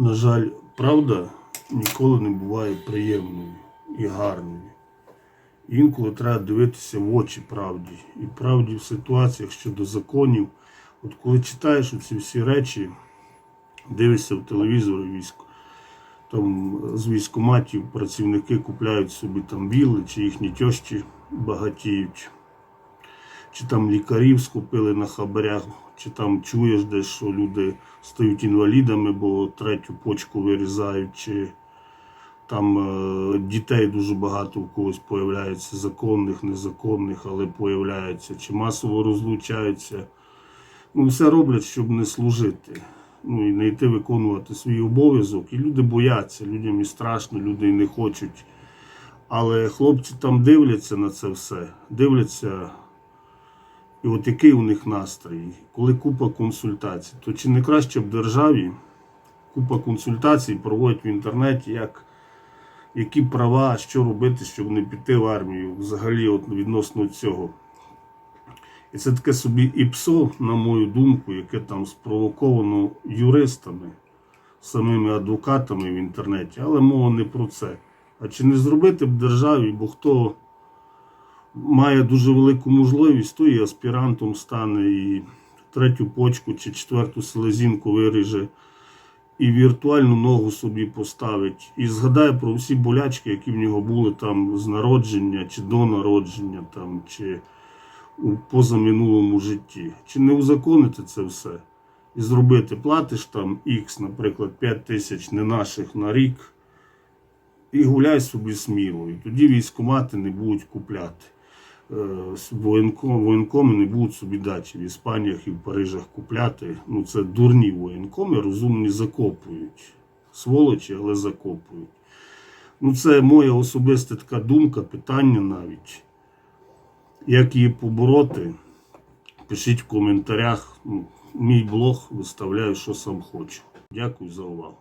На жаль, правда ніколи не буває приємною і гарною. Інколи треба дивитися в очі правді. І правді в ситуаціях щодо законів. От коли читаєш оці всі речі, дивишся в телевізор військо, там з військоматів працівники купляють собі там вілли, чи їхні тьощі багатіють, чи там лікарів скупили на хабарях, чи там чуєш десь, що люди стають інвалідами, бо третю почку вирізають, чи там е, дітей дуже багато в когось появляється, законних, незаконних, але появляється, чи масово розлучаються. Ну, все роблять, щоб не служити. Ну і не йти виконувати свій обов'язок. І люди бояться, людям і страшно, люди і не хочуть. Але хлопці там дивляться на це все, дивляться, і от який у них настрій, коли купа консультацій, то чи не краще в державі купа консультацій проводять в інтернеті, як, які права, що робити, щоб не піти в армію, взагалі от відносно цього. І це таке собі ІПСО, на мою думку, яке там спровоковано юристами, самими адвокатами в інтернеті, але мова не про це. А чи не зробити б державі, бо хто має дуже велику можливість, то і аспірантом стане, і третю почку чи четверту селезінку виріже, і віртуальну ногу собі поставить, і згадає про всі болячки, які в нього були там з народження, чи до народження, там, чи у позаминулому житті. Чи не узаконити це все? І зробити, платиш там X, наприклад, 5 тисяч не наших на рік, і гуляй собі сміло. І тоді військомати не будуть купляти. Е, Воєнком, воєнкоми не будуть собі дачі в Іспаніях і в Парижах купляти. Ну це дурні воєнкоми, розумні закопують. Сволочі, але закопують. Ну, це моя особиста така думка, питання навіть. Як її побороти? Пишіть в коментарях. Ну, Мій блог виставляю, що сам хочу. Дякую за увагу.